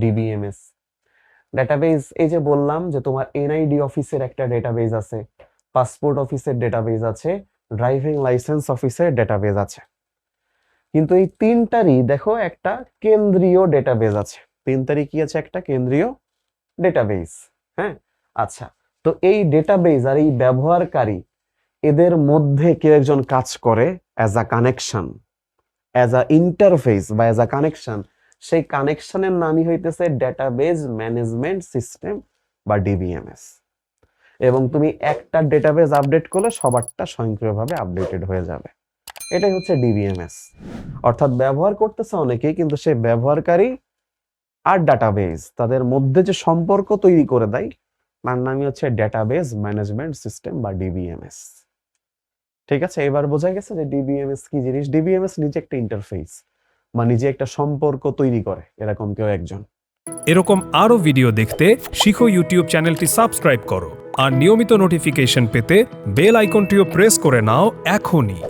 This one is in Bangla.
ডিবিএমএস ডেটাবেজ এই যে বললাম যে তোমার এনআইডি অফিসের একটা ডেটাবেজ আছে পাসপোর্ট অফিসের ডেটাবেজ আছে ড্রাইভিং লাইসেন্স অফিসের ডেটাবেজ আছে। কিন্তু এই তিনটারই দেখো একটা কেন্দ্রীয় ডেটাবেজ আছে। তিনটারই কি আছে একটা? কেন্দ্রীয় ডেটাবেজ হ্যাঁ? আচ্ছা তো এই ডেটাবেজ আর এই ব্যবহারকারী, এদের মধ্যে কেউ একজন কাজ করে as a connection as a interface বা অ্যাজ আ কানেকশন সেই কানেকশনের নামই হইতেছে ডেটাবেজ ম্যানেজমেন্ট সিস্টেম বা ডিবিএমএস এবং তুমি একটা ডেটাবেজ আপডেট করলে সবারটা স্বয়ংক্রিয়ভাবে আপডেটেড হয়ে যাবে। এটাই হচ্ছে ডিবিএমএস অর্থাৎ ব্যবহার করতেছে অনেকেই, কিন্তু সেই ব্যবহারকারী আর ডাটাবেজ তাদের মধ্যে যে সম্পর্ক তৈরি করে দেয়, তার নামই হচ্ছে ডেটাবেজ ম্যানেজমেন্ট সিস্টেম বা ডিবিএমএস ঠিক আছে? এবার বোঝা গেছে যে ডিবিএমএস কি জিনিস? ডিবিএমএস নিজে একটা ইন্টারফেস বা নিজে একটা সম্পর্ক তৈরি করে, এরকম কেউ একজন। এরকম আরও ভিডিও দেখতে শিখো ইউটিউব চ্যানেলটি সাবস্ক্রাইব করো, আর নিয়মিত নোটিফিকেশন পেতে বেল আইকনটিও প্রেস করে নাও এখনই।